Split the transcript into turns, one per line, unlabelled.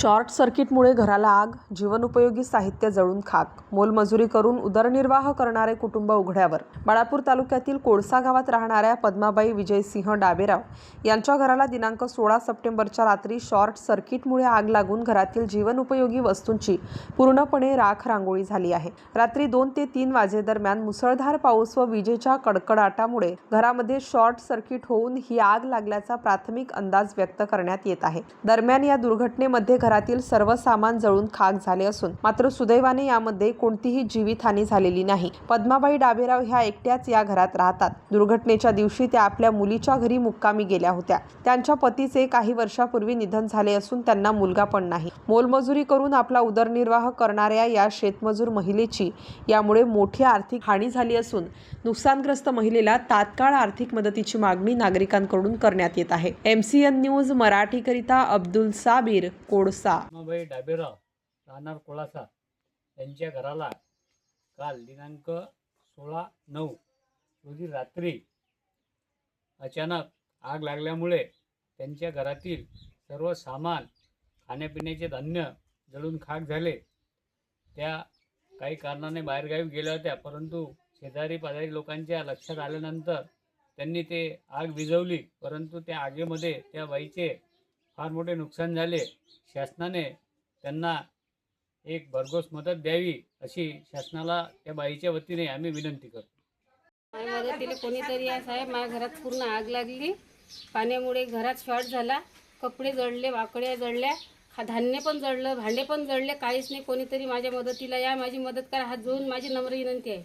Short सर्किटमुळे घराला आग जीवनोपयोगी साहित्य जळून खाक मोलमजुरी करून उदरनिर्वाह करणारे कुटुंब उघड्यावर. बाळापूर तालुक्यातील कोळसा गावात राहणाऱ्या पद्माबाई विजयसिंह डाबेराव यांच्या घराला दिनांक सोळा सप्टेंबरच्या रात्री शॉर्ट सर्किटमुळे आग लागून घरातील जीवनोपयोगी वस्तूंची पूर्णपणे राख रांगोळी झाली आहे. रात्री दोन ते तीन वाजेदरम्यान मुसळधार पाऊस व विजेच्या कडकडाटामुळे घरामध्ये शॉर्ट सर्किट होऊन ही आग लागल्याचा प्राथमिक अंदाज व्यक्त करण्यात येत आहे. दरम्यान या दुर्घटनेमध्ये घरातील सर्व सामान जळून खाक झाले असून मात्र सुदैवाने यामध्ये कोणतीही जीवितहानी झालेली नाही. पद्माबाई डाबेराव ह्या एकट्याच या घरात राहतात. दुर्घटनेच्या दिवशी त्या आपल्या मुलीच्या घरी मुक्कामी गेल्या होत्या. त्यांच्या पतीचे काही वर्षापूर्वी निधन झाले असून त्यांना मुलगा पण नाही. मोलमजुरी करून आपला उदरनिर्वाह करणाऱ्या या शेतमजूर महिलेची यामुळे मोठी आर्थिक हानी झाली असून नुकसानग्रस्त महिलेला तात्काळ आर्थिक मदतीची मागणी नागरिकांकडून करण्यात येत आहे. एम सी एन न्यूज मराठीकरिता अब्दुल साबीर कोड कोळसा.
रमाबाई डाबेराव राहणार कोळासा. यांच्या घराला काल दिनांक सोळा नऊ रोजी रात्री अचानक आग लागल्यामुळे त्यांच्या घरातील सर्व सामान खाण्यापिण्याचे धान्य जळून खाक झाले. त्या काही कारणाने बाहेरगावी गेल्या होत्या परंतु शेजारी पाजारी लोकांच्या लक्षात आल्यानंतर त्यांनी ते आग विझवली परंतु त्या आगीमध्ये त्या बाईचे फार मोठे नुकसान झाले. शासनाने त्यांना एक भरघोस मदत द्यावी अशी शासनाला त्या बाईच्या वतीने आम्ही विनंती करतो.
मदतीला कोणीतरी आहे साहेब माझ्या घरात पूर्ण आग लागली. पाण्यामुळे घरात शॉर्ट झाला. कपडे जळले वाकड्या जळल्या. हा धान्य पण जळलं भांडे पण जळले. काहीच नाही कोणीतरी माझ्या मदतीला या माझी मदत करा. हात जोडून माझी नम्र विनंती आहे.